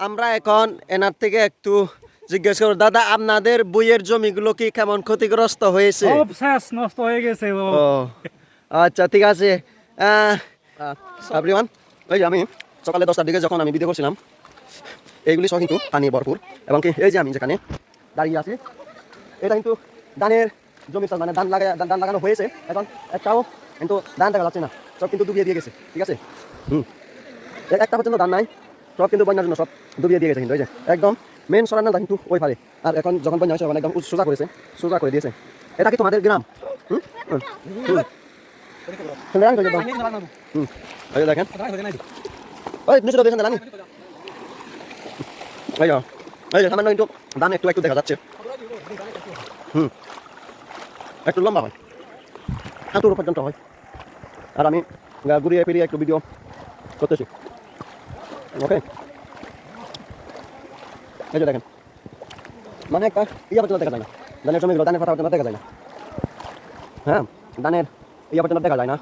আমরা এখন এনার থেকে একটু জিজ্ঞেস করব দাদা আপনাদের বইয়ের জমিগুলো কি কেমন ক্ষতিগ্রস্ত হয়েছে? সব শেষ নষ্ট হয়ে গেছে ও। আচ্ছা ঠিক আছে। ওই আমি সকালে দশটার দিকে যখন আমি ভিডিও করছিলাম এইগুলি সব কিন্তু পানি ভরপুর। এবং কি এই যে আমি যেখানে দাঁড়িয়ে আছি এটা কিন্তু ধানের জমি মানে ধান লাগা ধান লাগানো হয়েছে। এখন একটাও কিন্তু ধান দেখা যাচ্ছে না সব কিন্তু ডুবিয়ে দিয়ে গেছে ঠিক আছে? হুম। একটা পর্যন্ত ধান নাই। সব কিন্তু বন্যার জন্য সব ডুবিয়ে দিয়ে গেছে কিন্তু যে একদম মেন সরানোর ধান কিন্তু ওই পারে আর এখন যখন বন্যা হয়েছে একদম উচ- সোজা করেছে, সোজা করে দিয়েছে। এটা কি তোমাদের গ্রাম? দেখেন। দেখেন দালানি। এই এই যে সামান্য কিন্তু ধান একটু একটু দেখা যাচ্ছে। হুম। একটু লম্বা হয়। হাঁটুর পর্যন্ত হয়। আর আমি ঘুরিয়ে ফিরিয়ে একটু ভিডিও করতেছি। ওকে এই যে দেখেন। মানে একটা ইয়া পর্যন্ত দেখা যায় না। ধানের জমিগুলো, ধানের ফাটা পর্যন্ত দেখা যায় না। হ্যাঁ ধানের ইয়া পর্যন্ত দেখা যায় না।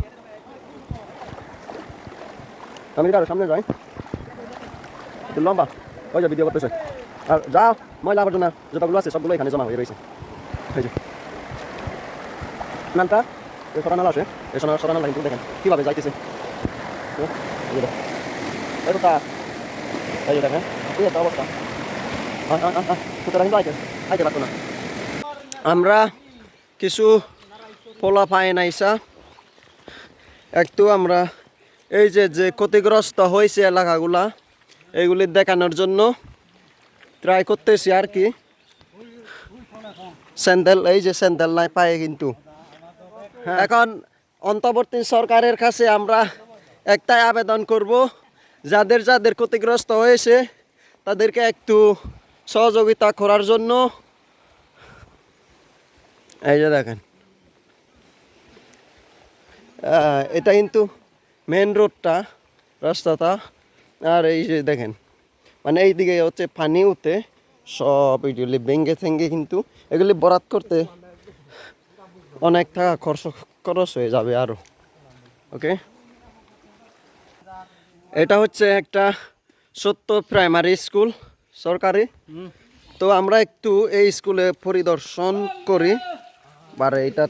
আমি যদি আরও সামনে যাই লম্বা, ওই যে ভিডিও করতেছে। আর যা ময়লা আবর্জনা যতগুলো আছে, সবগুলো এখানে জমা হয়ে রয়েছে। এই যে। নামটা এই সরানাল আছে। এই সরানাল কিন্তু দেখেন, কীভাবে যাইতেছে। এই তা এই যে দেখেন এই একটা অবস্থা আয়, আয়, আয়, আয়। সুতরাং কিন্তু আইতে আইতে পারতো না আমরা কিছু পোলা পাই নাইসা একটু আমরা এই যে যে ক্ষতিগ্রস্ত হয়েছে এলাকাগুলা এইগুলি দেখানোর জন্য ট্রাই করতেছি আর কি। স্যান্ডেল এই যে স্যান্ডেল নাই পায়ে কিন্তু। এখন অন্তর্বর্তী সরকারের কাছে আমরা একটাই আবেদন করব যাদের যাদের ক্ষতিগ্রস্ত হয়েছে, তাদেরকে একটু সহযোগিতা করার জন্য। এই যে দেখেন। এটা কিন্তু মেন রোডটা রাস্তাটা। আর এই যে দেখেন মানে এই দিকে হচ্ছে পানি উঠে সব এইগুলি ভেঙ্গে থেঙ্গে কিন্তু এগুলি বরাত করতে অনেক টাকা খরচ খরচ হয়ে যাবে আরও ওকে এটা হচ্ছে একটা সত্য প্রাইমারি স্কুল সরকারি। তো আমরা একটু এই স্কুলে পরিদর্শন করি। বারে এটা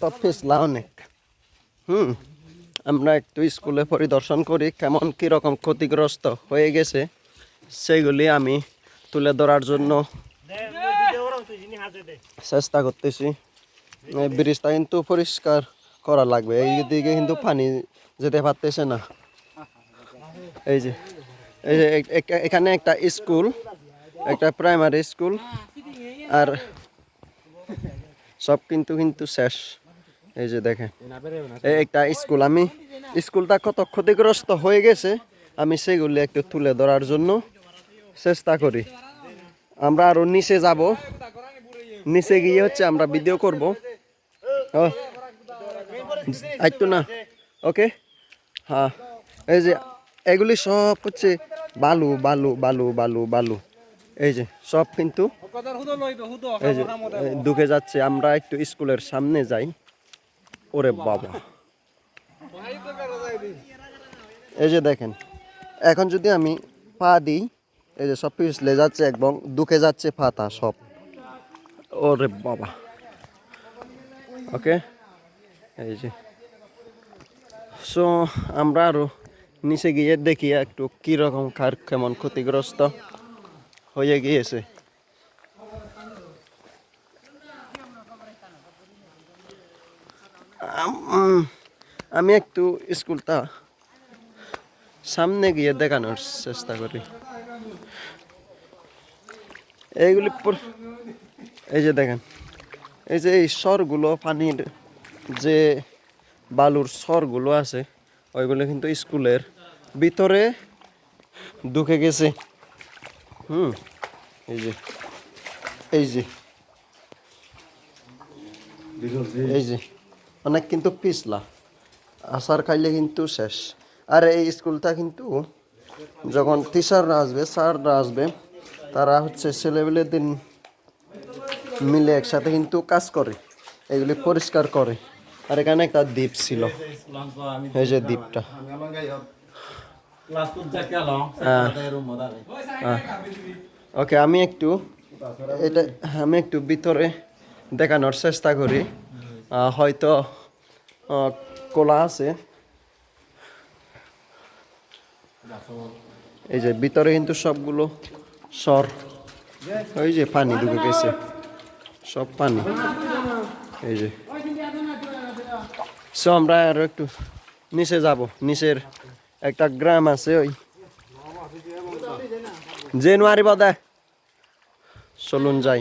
তো ফেসলা অনেক। হুম, আমরা একটু স্কুলে পরিদর্শন করি, কেমন কীরকম ক্ষতিগ্রস্ত হয়ে গেছে সেইগুলি আমি তুলে ধরার জন্য চেষ্টা করতেছি। ব্রিজটা কিন্তু পরিষ্কার করা লাগবে। এই দিকে কিন্তু পানি যেতে পারতেছে না। এই যে এই যে এখানে একটা স্কুল, একটা প্রাইমারি স্কুল, আর সব কিন্তু কিন্তু শেষ। এই যে দেখেন, এই একটা স্কুল। আমি স্কুলটা কত ক্ষতিগ্রস্ত হয়ে গেছে, আমি সেগুলি একটু তুলে ধরার জন্য চেষ্টা করি। আমরা আরও নিচে যাব। নিচে গিয়ে হচ্ছে আমরা ভিডিও করব। ও, আইতো না। ওকে? হ্যাঁ। এই যে এগুলি সব হচ্ছে বালু বালু বালু বালু বালু। এই যে, সব কিন্তু এই যে ঢুকে যাচ্ছে। আমরা একটু স্কুলের সামনে যাই। ওরে বাবা। এই যে দেখেন, এখন যদি আমি পা দিই, এই যে সব পিছলে যাচ্ছে একদম, ঢুকে যাচ্ছে পাতা সব। ওরে বাবা। ওকে? এই যে। সো আমরা আরও নিচে গিয়ে দেখি একটু কীরকম কার কেমন ক্ষতিগ্রস্ত হয়ে গিয়েছে। আম- একটু স্কুলটা সামনে গিয়ে দেখানোর চেষ্টা করি। এইগুলি এই যে দেখেন, এই যে এই স্বরগুলো পানির যে বালুর স্বরগুলো আছে ওইগুলো কিন্তু স্কুলের ভিতরে ঢুকে গেছে। হুম, এই যে এই যে এই যে, অনেক কিন্তু পিছলা। আসার খাইলে কিন্তু শেষ। আর এই স্কুলটা কিন্তু যখন টিচাররা আসবে, স্যাররা আসবে, তারা হচ্ছে ছেলেবেলেদের মিলে একসাথে কিন্তু কাজ করে, এগুলি পরিষ্কার করে। আর এখানে একটা দ্বীপ ছিল। এই যে দ্বীপটা। মদা ওকে, আমি একটু এটা, আমি একটু ভিতরে দেখানোর চেষ্টা করি। হয়তো কোলা আছে। এই যে ভিতরে কিন্তু সবগুলো সর। ওই যে পানি ঢুকে গেছে। সব পানি। এই যে। সো আমরা আরও একটু নিচে যাব নিচের একটা গ্রাম আছে ওই জানুয়ারি বাদা চলুন যাই